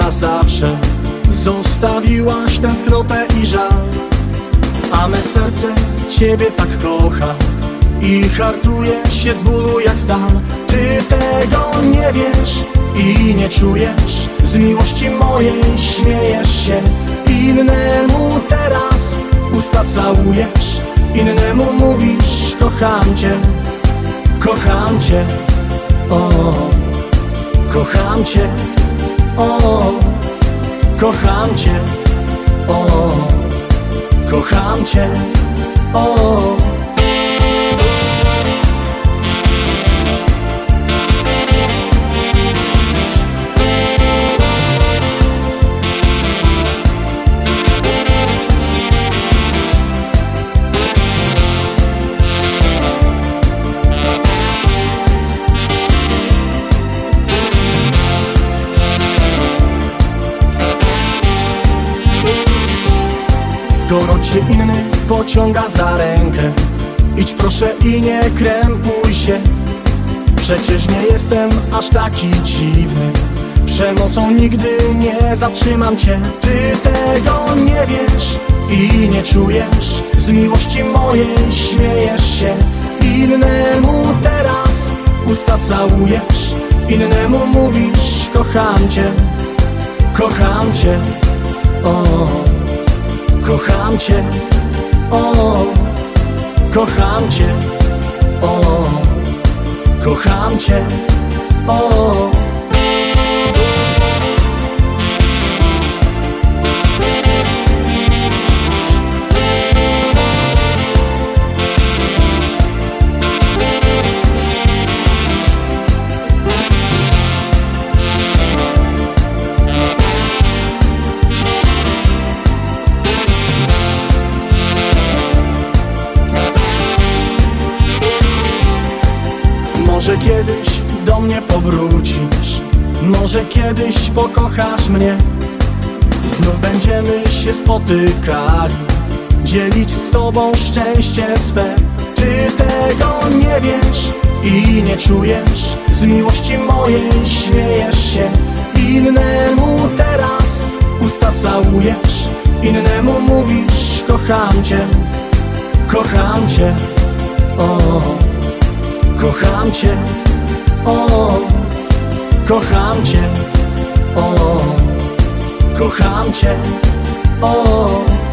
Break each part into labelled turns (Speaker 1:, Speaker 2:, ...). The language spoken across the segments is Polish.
Speaker 1: zawsze. Zostawiłaś tęsknotę i żal A me serce Ciebie tak kocha. I hartuje się z bólu jak stal. Ty tego nie wiesz i nie czujesz. Z miłości mojej śmiejesz się. Innemu teraz usta całujesz. Innemu mówisz kocham Cię. Kocham Cię. O, kocham Cię O, kocham Cię. O, kocham Cię. O, Skoro cię inny pociąga za rękę. Idź proszę i nie krępuj się. Przecież nie jestem aż taki dziwny. Przemocą nigdy nie zatrzymam cię. Ty tego nie wiesz i nie czujesz. Z miłości mojej śmiejesz się. Innemu teraz usta całujesz. Innemu mówisz kocham cię. Kocham cię. O Kocham Cię, o, kocham Cię, o, kocham Cię, o. kiedyś do mnie powrócisz. Może kiedyś pokochasz mnie. Znów będziemy się spotykali. Dzielić z tobą szczęście swe. Ty tego nie wiesz i nie czujesz. Z miłości mojej śmiejesz się. Innemu teraz usta całujesz. Innemu mówisz kocham cię. Kocham cię. O Kocham Cię, o, kocham Cię, o, kocham Cię, o.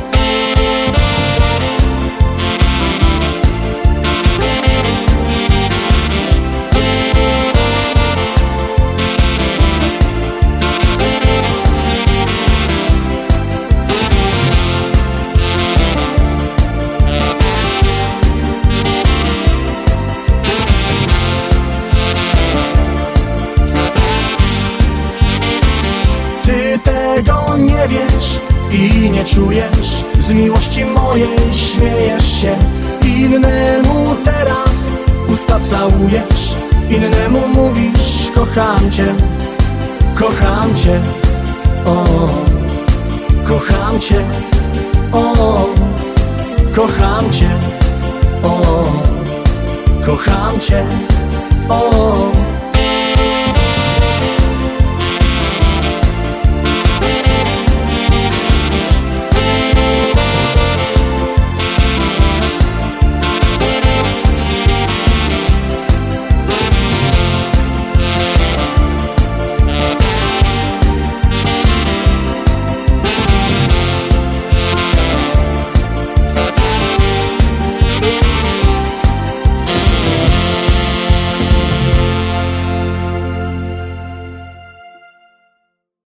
Speaker 1: nie wiesz i nie czujesz. Z miłości mojej śmiejesz się. Innemu teraz usta całujesz. Innemu mówisz kocham Cię. Kocham Cię. O, kocham Cię. O, kocham Cię. O, kocham Cię. O